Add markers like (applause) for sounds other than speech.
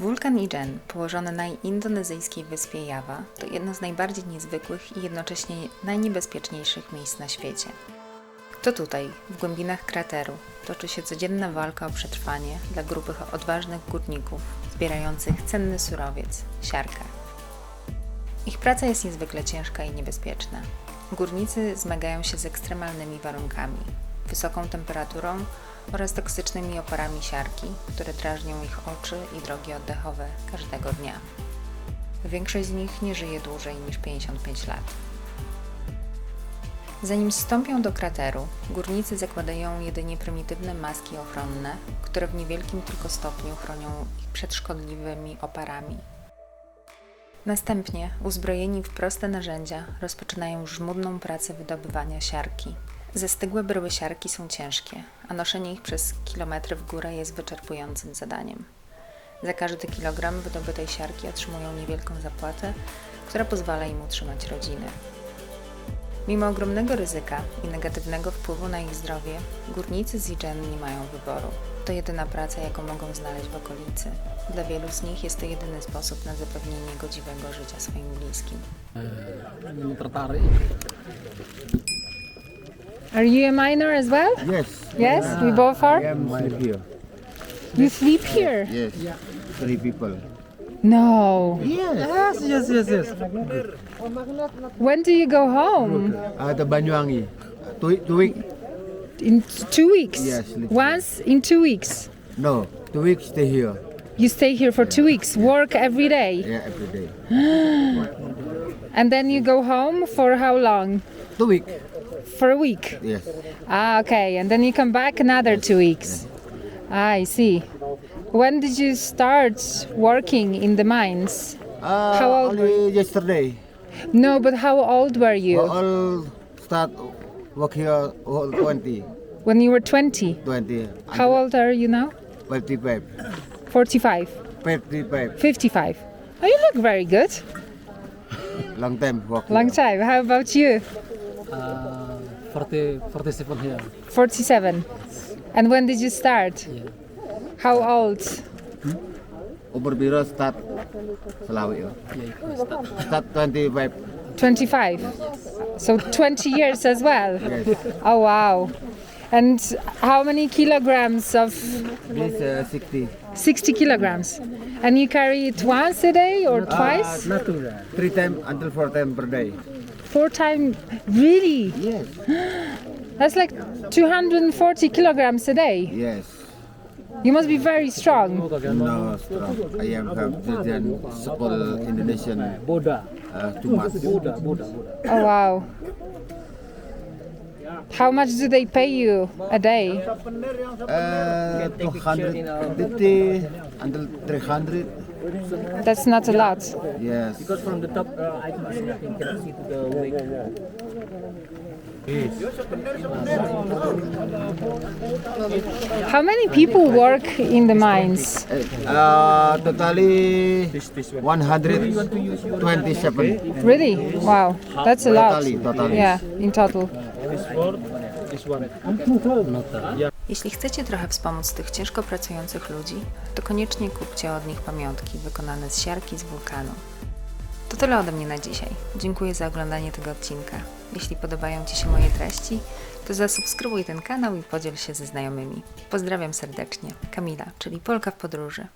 Wulkan Ijen, położony na indonezyjskiej wyspie Jawa, to jedno z najbardziej niezwykłych i jednocześnie najniebezpieczniejszych miejsc na świecie. To tutaj, w głębinach krateru, toczy się codzienna walka o przetrwanie dla grupy odważnych górników zbierających cenny surowiec siarkę. Ich praca jest niezwykle ciężka i niebezpieczna. Górnicy zmagają się z ekstremalnymi warunkami, wysoką temperaturą oraz toksycznymi oparami siarki, które drażnią ich oczy i drogi oddechowe każdego dnia. Większość z nich nie żyje dłużej niż 55 lat. Zanim wstąpią do krateru, górnicy zakładają jedynie prymitywne maski ochronne, które w niewielkim tylko stopniu chronią ich przed szkodliwymi oparami. Następnie, uzbrojeni w proste narzędzia, rozpoczynają żmudną pracę wydobywania siarki. Zastygłe bryły siarki są ciężkie, a noszenie ich przez kilometry w górę jest wyczerpującym zadaniem. Za każdy kilogram wydobytej siarki otrzymują niewielką zapłatę, która pozwala im utrzymać rodziny. Mimo ogromnego ryzyka i negatywnego wpływu na ich zdrowie, górnicy z nie mają wyboru. To jedyna praca, jaką mogą znaleźć w okolicy. Dla wielu z nich jest to jedyny sposób na zapewnienie godziwego życia swoim bliskim. Tertarik Are you a miner as well? Yes. Yes, we both I are. am sleep here. You sleep here? Yes. Three people. No. Yes. yes yes yes When do you go home? At ah, the Banyuwangi. Two, two week? In two weeks. Yes, sleep. Once in two weeks. No. Two weeks stay here. You stay here for two weeks, work every day, Yeah, every day. (gasps) and then you go home for how long? Two week. For a week. Yes. Ah, okay. And then you come back another two weeks. Ah, I see. When did you start working in the mines? Uh, How old Only yesterday. No, but how old were you We all start work here all 20. when you were 20? 20. How old are you now? 55. 45, 55. 55. Oh, you look very good. Long time work Long time. How about you? Uh, 40 47 here 47. And when did you start? yeah. How old? Overbiro start Selawi. ya. yeah start. Start 25. 25. So 20 years as well. Yes. Oh, wow. And how many kilograms of This uh, 60. 60 kilograms? And you carry it once a day or twice? Not too bad. Three times until four times per day. Four times? Really? Yes. (gasps) That's like 240 kilograms a day. Yes. You must be very strong. No, strong. I am have children school Indonesian Boda uh, too much. Boda Boda Boda Oh, wow. How much do they pay you a day? Uh, 250 until 300. That's not a lot. Yes. because from the top uh, I can see nothing can see to the wake How many people work in the mines? Uh, totally 127. Really? Wow, that's a lot. Totally, totally. Yeah, in total. this one not Jeśli chcecie trochę wspomóc tych ciężko pracujących ludzi, to koniecznie kupcie od nich pamiątki wykonane z siarki z wulkanu. To tyle ode mnie na dzisiaj. Dziękuję za oglądanie tego odcinka. Jeśli podobają Ci się moje treści, to zasubskrybuj ten kanał i podziel się ze znajomymi. Pozdrawiam serdecznie. Kamila, czyli Polka w podróży.